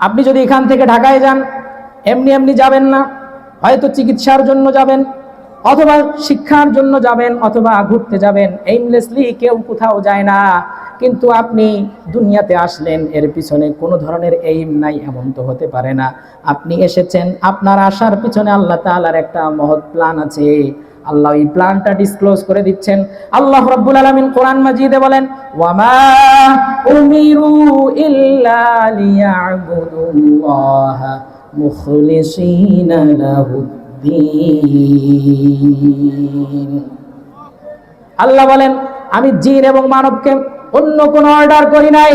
আপনি যদি এখান থেকে ঢাকায় যান, এমনি এমনি যাবেন না। হয়তো চিকিৎসার জন্য যাবেন, অথবা শিক্ষার জন্য যাবেন, অথবা ঘুরতে যাবেন। এইমলেসলি কেউ কোথাও যায় না। কিন্তু আপনি দুনিয়াতে আসলেন, এর পিছনে কোনো ধরনের এইম নাই, এমন তো হতে পারে না। আপনি এসেছেন, আপনার আসার পিছনে আল্লাহ তাআলার একটা মহৎ প্ল্যান আছে। আল্লাহ এই প্ল্যানটা ডিসক্লোজ করে দিচ্ছেন। আল্লাহ রাব্বুল আলামিন কোরআন মাজিদে বলেন, ওয়ামা উমিরু ইল্লা লিয়াবুদুল্লাহ মুখলিসিনা লাহুদ্দিন। আল্লাহ বলেন, আমি জিন এবং মানবকে অন্য কোন অর্ডার করি নাই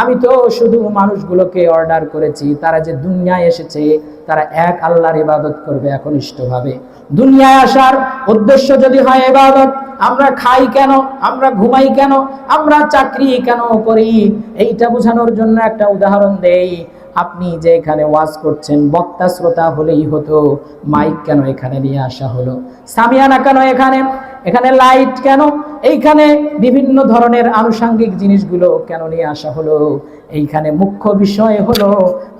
আমি তো শুধু মানুষগুলোকে অর্ডার করেছি, তারা যে দুনিয়ায় এসেছে, তারা এক আল্লাহর ইবাদত করবে একনিষ্ঠভাবে। দুনিয়ায় আসার উদ্দেশ্য যদি হয় ইবাদত, আমরা খাই কেন, আমরা ঘুমাই কেন, আমরা চাকরি কেন করি? এইটা বোঝানোর জন্য একটা উদাহরণ দেই। আপনি যে এখানে ওয়াজ করছেন, বক্তা শ্রোতা হলেই হতো, মাইক কেন এখানে নিয়ে আসা হলো? সামিয়ানা কেন এখানে? এখানে লাইট কেন? এইখানে বিভিন্ন ধরনের আনুষঙ্গিক জিনিসগুলো কেন নিয়ে আসা হলো? এইখানে মুখ্য বিষয় হলো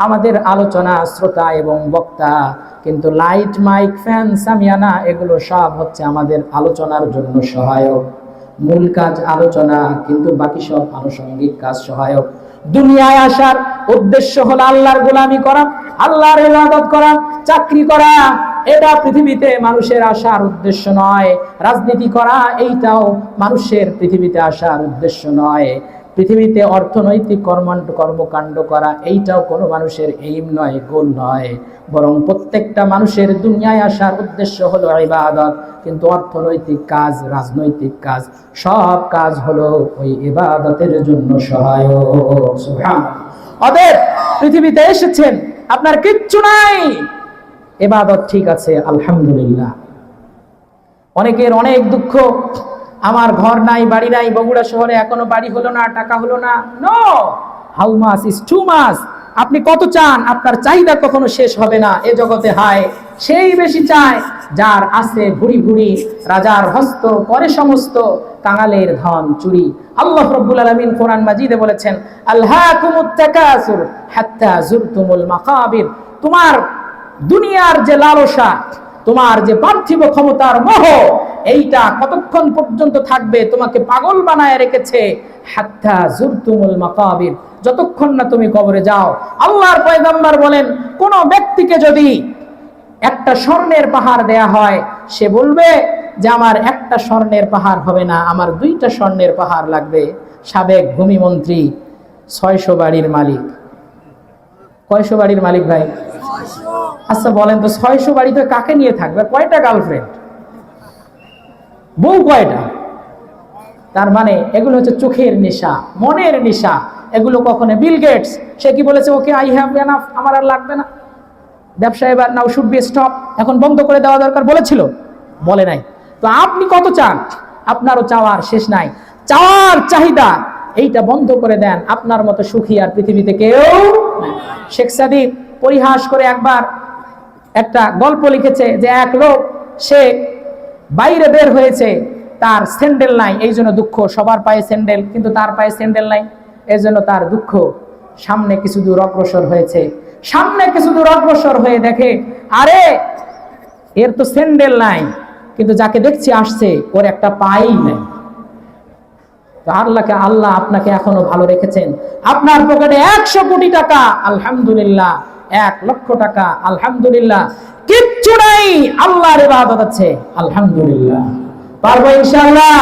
আমাদের আলোচনা শ্রোতা এবং বক্তা, কিন্তু লাইট, মাইক, ফ্যান, সামিয়ানা, এগুলো সব হচ্ছে আমাদের আলোচনার জন্য সহায়ক। মূল কাজ আলোচনা, কিন্তু বাকি সব আনুষঙ্গিক কাজ সহায়ক। দুনিয়ায় আসার উদ্দেশ্য হলো আল্লাহর গোলামি করা, আল্লাহর ইবাদত করা, চাকরি করা। এটা পৃথিবীতে মানুষের আসার উদ্দেশ্য নয়। রাজনীতি করা, এইটাও মানুষের পৃথিবীতে আসার উদ্দেশ্য নয়। পৃথিবীতে অর্থনৈতিক কর্মান্ড কর্মকাণ্ড করা, এইটাও কোনো মানুষের এইম নয়, গোল নয়। বরং প্রত্যেকটা মানুষের দুনিয়ায় আসার উদ্দেশ্য হলো ইবাদত। কিন্তু অর্থনৈতিক কাজ, রাজনৈতিক কাজ, সব কাজ হলো ওই ইবাদতের জন্য সহায়ক। অতএব পৃথিবীতে এসেছেন, আপনার কিচ্ছু নাই। এবাদত ঠিক আছে, আলহামদুলিল্লাহ। অনেকের অনেক দুঃখ আমার ঘর নাই, বাড়ি নাই, বগুড়া শহরে এখনও বাড়ি হলো না, টাকা হলো না। No how much is too much আপনি কত চান? আপনার চাহিদা কখনো শেষ হবে না। এ জগতে হায়, সেই বেশি চায় যার আছে ভুড়ি ভুড়ি, রাজার হস্ত করে সমস্ত, কাঙালের ধন চুরি। আল্লাহ রব্বুল আলামিন কোরআন মাজিদে বলেছেন জুরতুমুল মাকাবির। তোমার দুনিয়ার যে লালসা, তোমার যে পার্থিব ক্ষমতার মোহ এইটা কতক্ষণ পর্যন্ত থাকবে? তোমাকে পাগল বানায় রেখেছে। হাত্তা জুরতুমুল মাকাবির। যতক্ষণ না তুমি কবরে যাও। আল্লাহর পয়গম্বর বলেন কোন ব্যক্তিকে যদি একটা স্বর্ণের পাহাড় দেয়া হয় সে বলবে যে আমার একটা স্বর্ণের পাহাড় হবে না আমার দুইটা স্বর্ণের পাহাড় লাগবে। সাবেক ভূমিমন্ত্রী ছয়শো বাড়ির মালিক। কয়শো বাড়ির মালিক ভাই? আচ্ছা বলেন তো ছয়শো বাড়িতে কাকে নিয়ে থাকবে? কয়টা গার্লফ্রেন্ড? বউ কয়টা? তার মানে এগুলো হচ্ছে চোখের নেশা, মনের নেশা। এগুলো কখনো বিল গেটস সে কি বলেছে? ওকে আই হ্যাভ এনাফ আমার আর লাগবে না। ব্যবসা এবার নাও শুড বি স্টপ এখন বন্ধ করে দেওয়া দরকার বলেছিল? বলে নাই। তো আপনি কত চান? আপনারও চাওয়ার শেষ নাই। চাওয়ার চাহিদা, এইটা বন্ধ করে দেন। আপনার মতো সুখী আর পৃথিবীতে কেউ। শেখ সাদিক পরিহাস করে একবার একটা গল্প লিখেছে যে, এক লোক, সে বাইরে বের হয়েছে, তার স্যান্ডেল নাই, এই জন্য দুঃখ। সবার পায়ে স্যান্ডেল, কিন্তু তার পায়ে স্যান্ডেল নাই, এই জন্য তার দুঃখ। সামনে কিছু দূর অগ্রসর হয়েছে। সামনে কিছু দূর অগ্রসর হয়ে দেখে, আরে, এর তো স্যান্ডেল নাই, কিন্তু যাকে দেখছি আসছে, ওর একটা পাই নেই। আল্লাহকে আল্লাহ আপনাকে এখনও ভালো রেখেছেন। আপনার পকেটে একশো কোটি টাকা, আলহামদুলিল্লাহ। এক লক্ষ টাকা, আলহামদুলিল্লাহ। কিচ্ছু নাই, আল্লাহর ইবাদত আছে, আলহামদুলিল্লাহ। পারব ইনশাআল্লাহ?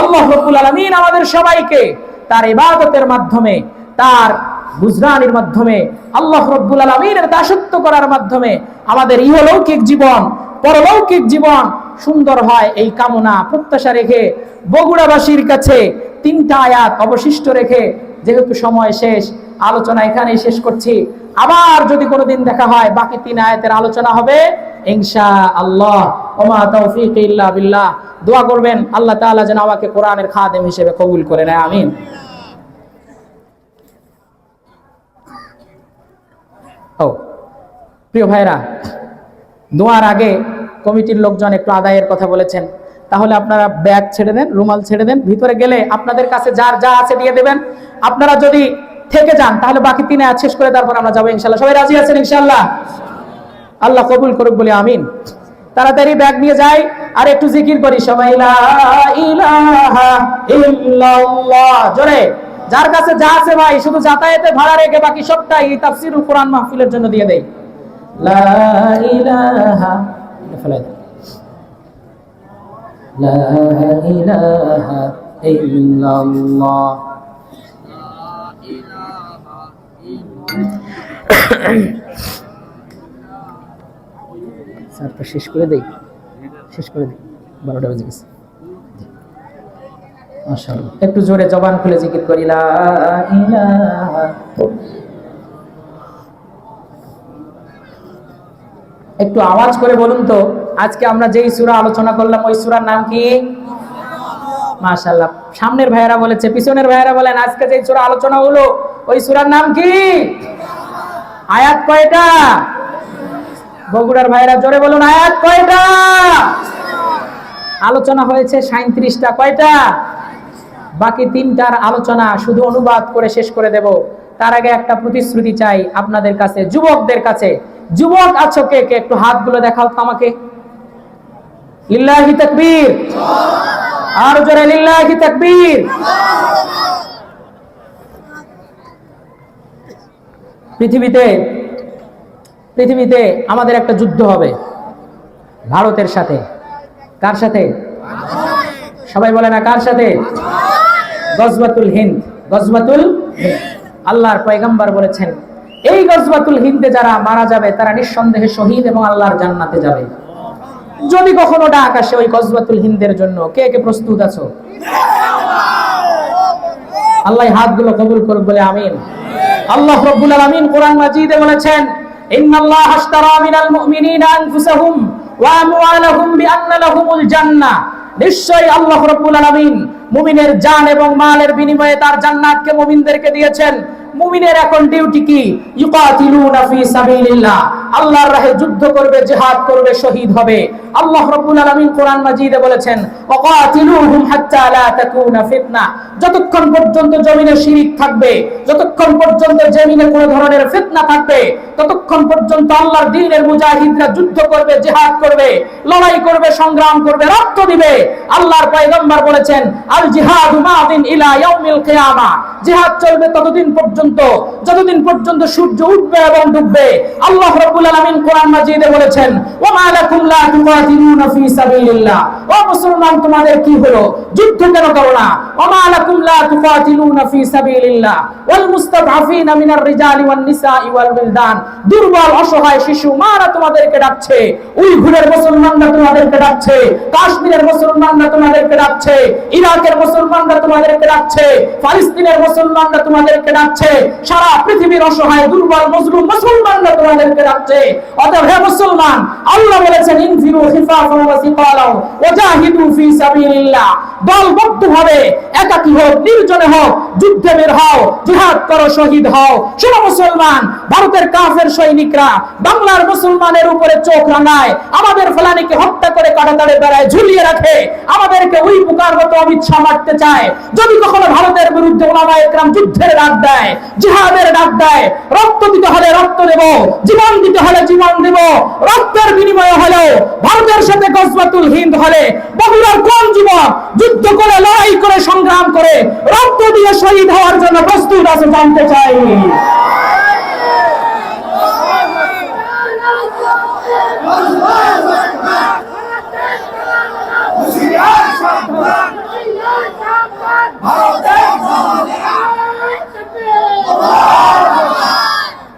আল্লাহ রব্বুল আলামিন আমাদের সবাইকে তার ইবাদতের মাধ্যমে, তার গুজরানির মাধ্যমে, আল্লাহ রব্বুল আলমিনের দাসত্ব করার মাধ্যমে আমাদের ইহলৌকিক জীবন, পরলৌকিক জীবন সুন্দর হয় এই কামনা প্রত্যাশা রেখে বগুড়াবাসীর কাছে তিনটা আয়াত অবশিষ্ট রেখে, যেহেতু সময় শেষ, আলোচনা এখানেই শেষ করছি। আবার যদি কোনোদিন দেখা হয়, বাকি তিন আয়াতের আলোচনা হবে ইনশা আল্লাহ ওমা তৌফিক ইল্লা বিল্লাহ। দোয়া করবেন, আল্লাহ তাআলা যেন আমাকে কোরআনের খাদেম হিসেবে কবুল করে নেয়, আমিন। ও, প্রিয় ভাইরা দোয়ার আগে কমিটির লোকজন একটু আদায়ের কথা বলেছেন। তাহলে আপনারা ব্যাগ ছেড়ে দেন, রুমাল ছেড়ে দেন, ভিতরে গেলে আপনাদের কাছে যার যা আছে দিয়ে দেবেন। আপনারা যদি থেকে যান, তাহলে বাকি তিন আয়াত শেষ করে তারপর আমরা যাব ইনশাল্লাহ সবাই রাজি আছেন ইনশাল্লাহ আল্লাহ কবুল করুক, বলে আমিন। তাড়াতাড়ি ব্যাগ নিয়ে যাই, আর একটু জিকির করি, সবাই জোরে, যার কাছে যা আছে ভাই, শুধু যাতায়াতে ভাড়া রেখে বাকি সবটাই এই তাফসিরুল কোরআন মাহফিলের জন্য দিয়ে দেই। লা ইলাহা ইল্লাল্লাহ। স্যারটা শেষ করে দেই? শেষ করে দিই? বারোটা বেজে গেছে। একটু জোরে জবান খুলে জিকির করি একটু আওয়াজ করে বলুন তো, আজকে আমরা যেই সূরা আলোচনা করলাম, ওই সূরার নাম কি? মাশাআল্লাহ। সামনের ভাইয়েরা বলেছে, পিছনের ভাইয়েরা বলেন, আজকে যেই সূরা আলোচনা হলো ওই সূরার নাম কি? আয়াত কয়টা? বগুড়ার ভাইয়েরা জোরে বলুন, আয়াত কয়টা? আলোচনা হয়েছে সাঁত্রিশটা কয়টা? বাকি তিনটার আলোচনা শুধু অনুবাদ করে শেষ করে দেব। তার আগে একটা প্রতিশ্রুতি চাই আপনাদের কাছে, যুবকদের কাছে। যুবক আছো কে কে? একটু হাতগুলো দেখাও তো আমাকে। লিল্লাহি তাকবীর। আর জোরে, লিল্লাহি তাকবীর। পৃথিবীতে পৃথিবীতে আমাদের একটা যুদ্ধ হবে। ভারতের সাথে। কার সাথে? সবাই বলে না কার সাথে? গজবাতুল হিন্দ। গজবাতুল আল্লাহর পয়গম্বর বলেছেন, এই গজবাতুল হিন্দে যারা মারা যাবে, তারা নিঃসন্দেহে শহীদ এবং আল্লাহর জান্নাতে যাবে। যদি কখনো ডাক আসে ওই গজবাতুল হিন্দের জন্য, কে কে প্রস্তুত আছো? আল্লাহ হাতগুলো কবুল করুক বলে আমিন। আল্লাহ রব্বুল আলামিন কোরআন মাজিদে বলেছেন, ইন্নাল্লাহ আশতারা মিনাল মুমিনিনা আনফুসাহুম ওয়া আমওয়ালাহুম বিআন্না লাহুমুল জান্নাহ নিশ্চয়ই আল্লাহ রব্বুল আলামিন মুমিনের জান এবং মালের বিনিময়ে তার জান্নাতকে মুমিনদেরকে দিয়েছেন। মুমিনের এখন ডিউটি কি? ইউকাতিলুনা ফি সাবিলিল্লাহ। আল্লাহর রাহে যুদ্ধ করবে, জিহাদ করবে, শহীদ হবে। আল্লাহ রাব্বুল আলামিন কোরআন মাজিদে বলেছেন, ওয়াকাতিলুহুম হাত্তা লা তাকুনা ফিতনা। যতক্ষণ পর্যন্ত জমিনে শিরিক থাকবে, যতক্ষণ পর্যন্ত জমিনে কোনো ধরনের ফিতনা থাকবে, ততক্ষণ পর্যন্ত আল্লাহর দ্বীনের মুজাহিদরা যুদ্ধ করবে, জিহাদ করবে, লড়াই করবে, সংগ্রাম করবে, রক্ত দিবে। আল্লাহর পয়গম্বর বলেছেন, আল জিহাদু মাদিন ইলা ইয়াউমিল কিয়ামা। জিহাদ চলবে ততদিন পর্যন্ত, যতদিন পর্যন্ত সূর্য উঠবে এবং ডুববে। আল্লাহ রাব্বুল আলামিন কোরআন মাজিদে বলেছেন ওয়া মা লাকুম লা তুকাতিলুনা ফি সাবিলিল্লাহ। ও মুসলমান, তোমাদের কি হলো? যুদ্ধ কেন করো না? লা তুকাতিলুনা ফি সাবিলিল্লাহ। ওয়াল মিনার রিজালি ওয়ান নিসাই ওয়াল দুর্বল, অসহায় শিশু, মারা তোমাদেরকে ডাকছে। উইঘুরের মুসলমানরা তোমাদেরকে ডাকছে। কাশ্মীরের মুসলমানরা তোমাদেরকে ডাকছে। ইরাকের মুসলমানরা তোমাদেরকে ডাকছে। ফালিস্তিনের মুসলমানরা তোমাদেরকে ডাকছে। সারা পৃথিবীর অসহায়, দুর্বল, মজলুম মুসলমানরা তোমাদেরকে ডাকছে। অতএব হে মুসলমান, আল্লাহ বলেছেন, ইনফিরু খিফাফান ওয়া সিকালাও ওয়াজাহিদু ফি সাবিলিল্লাহ। দলবদ্ধভাবে একাকী হোক, নির্জনে হোক, যুদ্ধে বের হও, জিহাদ করো, শহীদ হও। শোনো মুসলমান, ভারতের কাফের সৈনিকরা বাংলার মুসলমানের উপরে চোখ রাঙায়, আমাদের ফলানিকে হত্যা করে কাটাতাড়ে বেড়ায় ঝুলিয়ে রাখে, আমাদেরকে ওই পোকার মতো অমিচ্ছা মারতে চায়। যদি কখনো ভারতের বিরুদ্ধে ওলামা একরাম যুদ্ধের ডাক দেয়, জিহাদের ডাক দেয়, রক্ত দিতে হলে রক্ত দেব, জীবন দিতে হলে জীবন দেব রক্তের বিনিময়ে হলেও ভারতের সাথে গজবাতুল হিন্দ হলে বগুড়ার কোন যুবক যুদ্ধ করে লড়াই করে সংগ্রাম করে রক্ত দিয়ে শহীদ হওয়ার জন্য প্রস্তুত আছে জানতে চাই?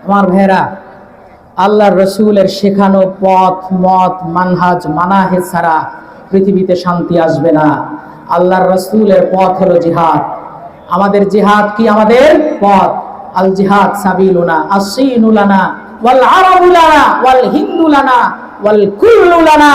আমার ভাইয়েরা আল্লাহর রসুলের শেখানো পথ, মত, মানহাজ মানাহে ছাড়া পৃথিবীতে শান্তি আসবে না। আল্লাহর রসুলের পথ হলো জিহাদ। আমাদের জিহাদ কি আমাদের? পথ। আল জিহাদ সাবিলুনা আসিনুলানা ওয়াল আরাবুলানা, ওয়াল হিন্দুলানা, ওয়াল কুল্লুলানা।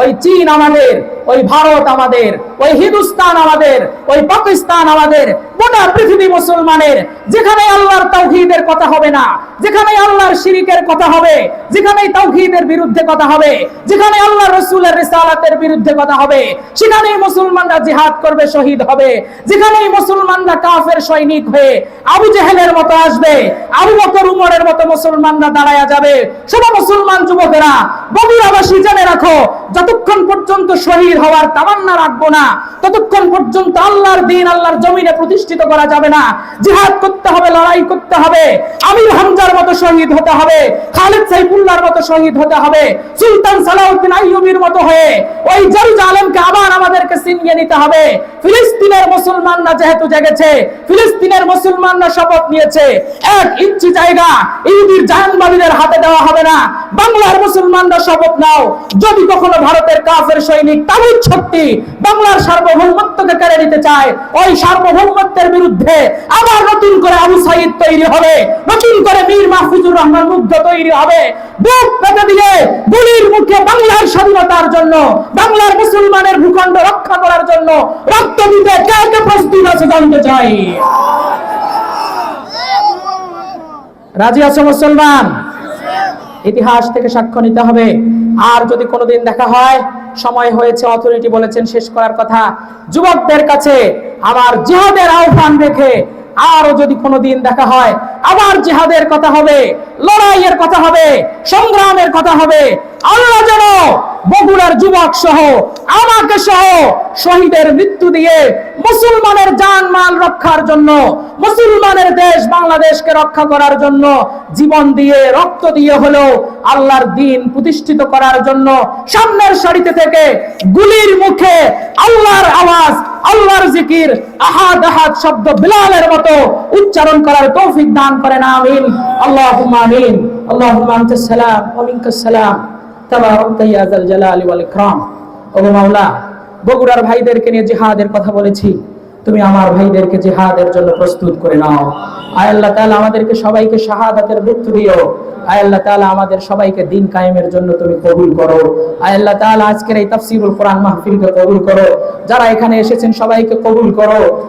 ওই চীন আমাদের, ওই ভারত আমাদের, ওই হিন্দুস্তান আমাদের, ওই পাকিস্তান আমাদের, গোটা পৃথিবী মুসলমানের, যেখানে আল্লাহর তাওহীদের কথা হবে না, যেখানে আল্লাহর শিরিকের কথা হবে যেখানে তাওহীদের বিরুদ্ধে কথা হবে, যেখানে আল্লাহ রসুলের রিসালাতের বিরুদ্ধে কথা হবে, সেখানেই মুসলমানরা জিহাদ করবে, শহীদ হবে, যেখানেই মুসলমানরা কাফের সৈনিক হয়ে আবু জেহেলের মতো আসবে, আবু বকর উমরের মতো মুসলমানরা দাঁড়ায়া যাবে, সব মুসলমান যুবকেরা, বগুড়াবাসী জেনে রাখো যতক্ষণ পর্যন্ত শহীদ হওয়ার তামান্না রাখব না। ততক্ষণ পর্যন্ত আল্লাহর দিন আল্লাহর জমিনে প্রতিষ্ঠিত করা যাবে না। জিহাদ করতে হবে, লড়াই করতে হবে। আমির হামজার মতো শহীদ হতে হবে। খালেদ সাইফুল্লাহর মতো শহীদ হতে হবে। সুলতান সালাউদ্দিন আইয়ুবীর মতো হয়ে ওই জেরুজালেমকে আবার আমাদেরকে ছিনিয়ে নিতে হবে। ফিলিস্তিনের মুসলমানরা যেহেতু জেগেছে, ফিলিস্তিনের মুসলমানরা শপথ নিয়েছে। এক ইঞ্চি জায়গা ইহুদির জাহানবাদীদের হাতে দেওয়া হবে না। বাংলার মুসলমানরা শপথ নাও। যদি কখনো ভারতের কাফের সৈনিক তাবুত শক্তি বাংলার সার্বভৌমত্বকে কেড়ে নিতে চায়, ওই সার্বভৌমত্বের বিরুদ্ধে আবার নতুন করে আবু সাইদ তৈরি হবে। নতুন করে মীর মাহফুজুর রহমান মুগ্ধ তৈরি হবে। বুক পেতে দিয়ে গুলির মুখে বাংলার স্বাধীনতার জন্য, বাংলার মুসলমানের ভূখণ্ড রক্ষা করার জন্য রক্ত দিতে কে কে প্রস্তুত আছে জানতে চাই? রাজি আছো মুসলমান? ইতিহাস থেকে সাক্ষ্য নিতে হবে। আর যদি কোনোদিন দেখা হয়, সময় হয়েছে অথরিটি বলেছেন, শেষ করার কথা। যুবকদের কাছে আমার জিহাদের আহ্বান রেখে আরও যদি কোনোদিন দেখা হয়, আবার জিহাদের কথা হবে, লড়াইয়ের কথা হবে, সংগ্রামের কথা হবে, আল্লাহ যেন বগুড়ার যুবক সহ, আমাকে সহ শহীদের মৃত্যু দিয়ে মুসলমানের জান মাল রক্ষার জন্য, মুসলমানের দেশ বাংলাদেশকে রক্ষা করার জন্য জীবন দিয়ে, রক্ত দিয়ে হলো আল্লাহর দিন প্রতিষ্ঠিত করার জন্য সামনের সারিতে থেকে গুলির মুখে আল্লাহর আওয়াজ আল্লাহর জিকির, আহাদ আহাদ শব্দ বিলালের মতো উচ্চারণ করার তৌফিক দান করেন, আমিন। আল্লাহুম্মা আমিন। আল্লাহুম্মা আনতাস সালাম ওয়া মিনকাস সালাম। তাবারাকতা ইয়া যাল জালালি ওয়াল ইকরাম। ও মাওলা, বগুড়ার ভাইদেরকে নিয়ে জিহাদের কথা বলেছি। তুমি আমার ভাইদেরকে জিহাদের জন্য প্রস্তুত করে নাও। আয় আল্লাহ তাআলা আমাদেরকে সবাইকে শাহাদাতের মৃত্যু দিও। তাআলা আমাদের সবাইকে দিন কায়েমের জন্য তুমি কবুল করো। তাআলা আজকের এই কোরআন মাহফিলকে কবুল করো। যারা এখানে এসেছেন সবাইকে কবুল করো।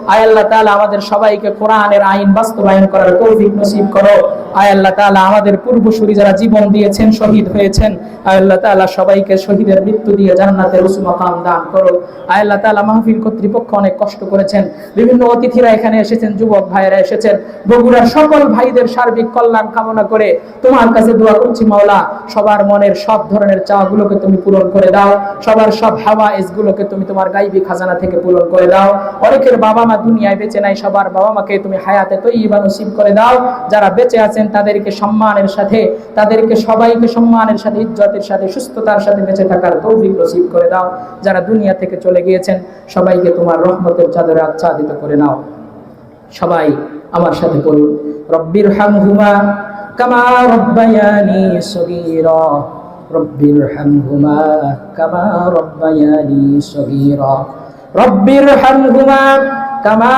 তাআলা আমাদের সবাইকে কোরআনের আইন বাস্তবায়ন করার তৌফিক নসিব করো। তাআলা আমাদের পূর্বসূরি যারা জীবন দিয়েছেন, শহীদ হয়েছেন, আয় আল্লাহ তাআলা সবাইকে শহীদের মৃত্যু দিয়ে জান্নাতের উঁচু দান করো। আয় আল্লাহ তাআলা মাহফিল কর্তৃপক্ষ অনেক কষ্ট করেছেন। বিভিন্ন অতিথিরা এখানে এসেছেন, যুবক ভাইয়েরা এসেছেন। বগুড়ার সকল ভাইদের সার্বিক কল্যাণ কামনা করে তোমার কাছে দোয়া করছি, মাওলা, সবার মনের সব ধরনের চাওয়াগুলোকে তুমি পূরণ করে দাও। সবার সব হাওয়া গুলোকে তুমি তোমার গাইবি খাজানা থেকে পূরণ করে দাও। অনেকের বাবা মা দুনিয়ায় বেঁচে নাই, সবার বাবা মাকে তুমি হায়াতে তৈবা নসিব করে দাও। যারা বেঁচে আছেন, তাদেরকে সম্মানের সাথে, তাদেরকে সবাইকে সম্মানের সাথে, ইজ্জতের সাথে, সুস্থতার সাথে বেঁচে থাকার তৌফিক নসিব করে দাও। যারা দুনিয়া থেকে চলে গিয়েছেন, সবাইকে তোমার রহমতের চাদরে আচ্ছাদিত করে নাও। সবাই আমার সাথে বলুন রব্বির হামহুমা كما ربياني صغيرا. رب ارحمهما كما ربياني صغيرا. رب ارحمهما كما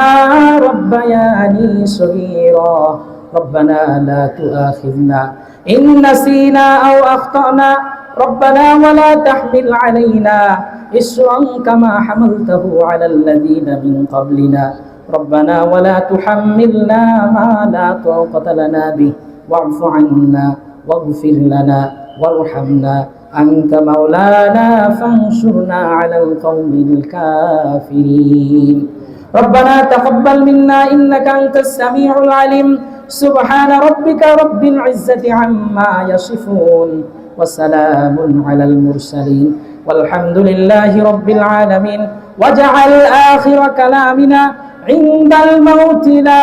ربياني صغيرا. ربنا لا تؤاخذنا إن نسينا أو أخطأنا. ربنا ولا تحمل علينا إسرا كما حملته على الذين من قبلنا. ربنا ولا تحملنا ما لا طاقة لنا به. واعف عنا واغفر لنا وارحمنا أنت مولانا فانصرنا على القوم الكافرين ربنا تقبل منا إنك أنت السميع العليم سبحان ربك رب العزة عما يصفون وسلام على المرسلين والحمد لله رب العالمين واجعل آخر كلامنا عند الموت لا